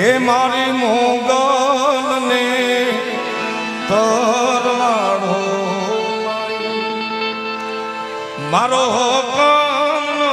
હે મારી મોગલને તરવાડો મારો કામનો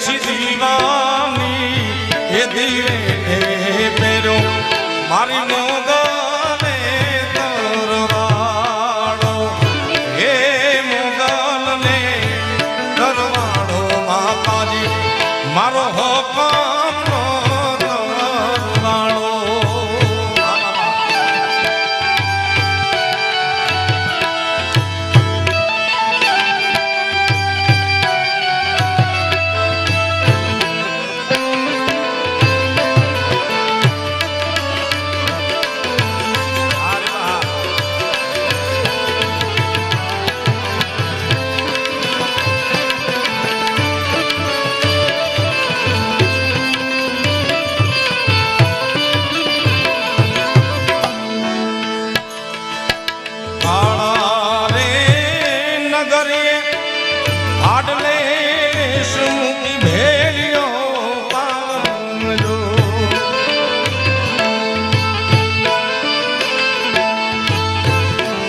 પછી દીવાની એ દીવે પેરો મારી મોગલે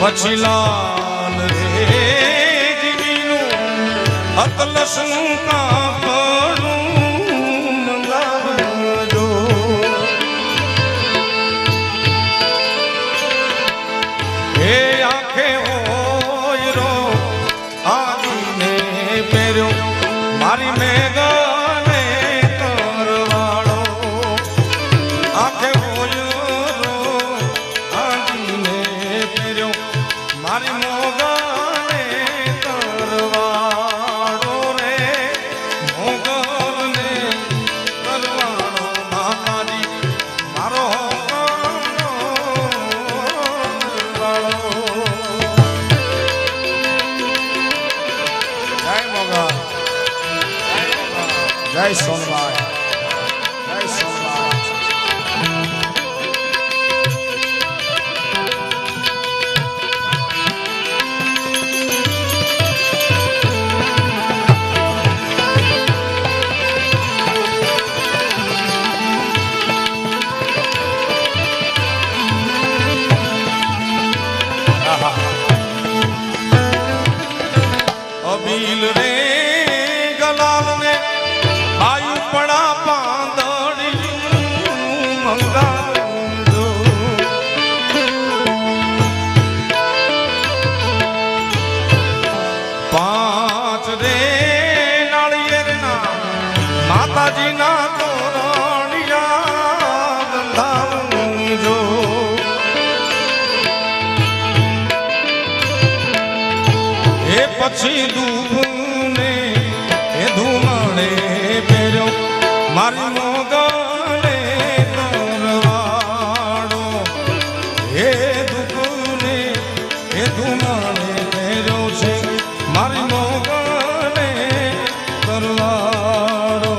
પછી લાલ રે જીવીનું અતલસનું કાપડું આંખે ઓયરો આદિને પહેર્યો મારી મેઘાને તરવાળો આંખે Nice on line. Nice on line. પછી દુઃખને એ ધુમાડે પહેર્યો. મારી મોગાને તરવાડો એ દુઃખને એ ધુમાડે પહેર્યો છે. મારી મોગાને તરવાડો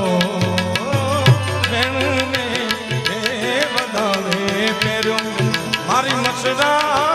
બેણને એ વધારે પહેર્યો. મારી મસરા